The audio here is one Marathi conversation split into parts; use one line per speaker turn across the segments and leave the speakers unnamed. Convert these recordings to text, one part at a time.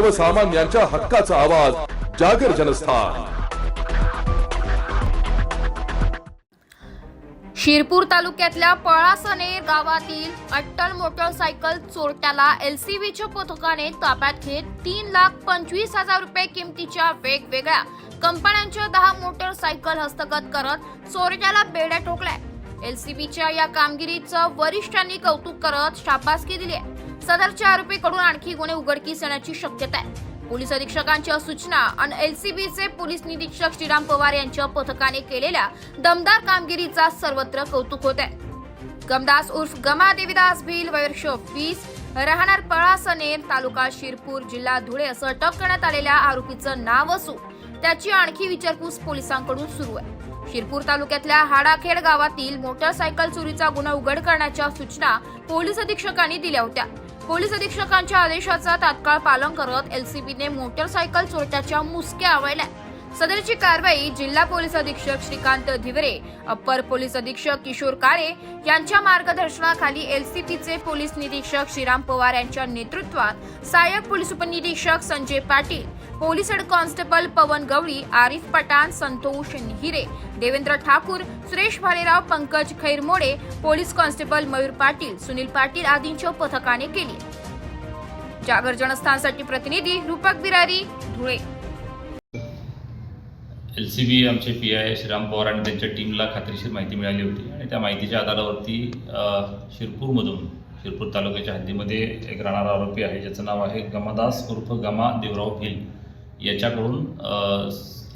सर्वसामान्यांच्या हक्काचा आवाज जागर जनस्थान.
शिरपूर तालुक्यातल्या पळासने गावातील अट्टल मोटरसायकल चोरट्याला एलसीबीच्या पथकाने ताब्यात घेत तीन लाख पंचवीस हजार रुपये किमतीच्या वेगवेगळ्या कंपन्यांच्या दहा मोटरसायकल हस्तगत करत चोरट्याला बेड्या ठोकल्या. एलसीबीच्या या कामगिरीचं वरिष्ठांनी कौतुक करत शाबासकी दिली आहे. सदरच्या आरोपीकडून आणखी गुन्हे उघडकीस येण्याची शक्यता आहे. पोलीस अधीक्षकांच्या सूचना आणि एलसीबीचे पोलीस निरीक्षक श्रीराम पवार यांच्या पथकाने केलेल्या दमदार कामगिरीचा सर्वत्र कौतुक होत आहे. गमदास उर्फ गमा देवीदास भिल वर्ष वीस राहणार पळासनेर तालुका शिरपूर जिल्हा धुळे असं अटक करण्यात आलेल्या आरोपीचं नाव असून त्याची आणखी विचारपूस पोलिसांकडून सुरू आहे. शिरपूर तालुक्यातल्या हाडाखेड गावातील मोटरसायकल चोरीचा गुन्हा उघड करण्याच्या सूचना पोलीस अधीक्षकांनी दिल्या होत्या. पोलीस अधीक्षकांच्या आदेशाचा तात्काळ पालन करत एलसीबीने मोटरसायकल चोरट्याच्या मुसक्या आवळल्या. सदरची कारवाई जिल्हा पोलीस अधीक्षक श्रीकांत धिवरे अप्पर पोलीस अधीक्षक किशोर काळे यांच्या मार्गदर्शनाखाली एलसीपीचे पोलीस निरीक्षक श्रीराम पवार यांच्या नेतृत्वात सहाय्यक पोलीस उपनिरीक्षक Sanjay Patil police head constable Pavan Gawali Arif Pathan Santosh Hire Devendra Thakur Suresh Bhalerao Pankaj Khairmode police constable Mayur Patil Sunil Patil आदींच्या पथकाने केली. जागर जनस्थानसाठी प्रतिनिधी Rupak Birari Dhule.
L C B आमचे पी आय श्रीराम पवार आणि त्यांच्या टीमला खात्रीशीर माहिती मिळाली होती. आणि त्या माहितीच्या आधारावरती शिरपूरमधून शिरपूर तालुक्याच्या हद्दीमध्ये एक राहणारा आरोपी आहे ज्याचं नाव आहे गमादास उर्फ गमा देवराव भिल. याच्याकडून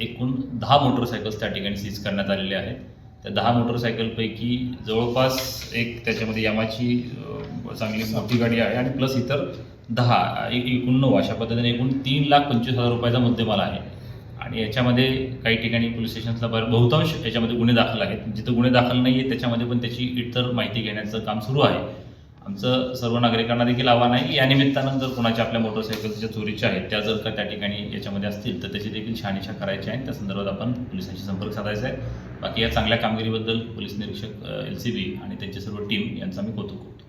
एकूण दहा मोटरसायकल्स त्या ठिकाणी सीज करण्यात आलेल्या आहेत. त्या दहा मोटरसायकलपैकी जवळपास एक त्याच्यामध्ये यामाची चांगली मोठी गाडी आहे आणि प्लस इतर दहा एक एकूण नऊ अशा पद्धतीने एकूण तीन लाख पंचवीस हजार रुपयाचा मुद्देमाल आहे. आणि याच्यामध्ये काही ठिकाणी पोलीस स्टेशन्सला बरं बहुतांश याच्यामध्ये गुन्हे दाखल आहेत. जिथं गुन्हे दाखल नाही आहेत त्याच्यामध्ये पण त्याची इतर माहिती घेण्याचं काम सुरू आहे. आमचं सर्व नागरिकांना देखील आव्हान आहे. की या निमित्तानं जर कोणाच्या आपल्या मोटरसायकलच्या चोरीच्या आहेत त्या जर का त्या ठिकाणी याच्यामध्ये असतील तर त्याची देखील शहानिशा करायची आहे त्या संदर्भात आपण पोलिसांशी संपर्क साधायचा आहे. बाकी या चांगल्या कामगिरीबद्दल पोलीस निरीक्षक एल सी बी आणि त्यांची सर्व टीम यांचा मी कौतुक करतो.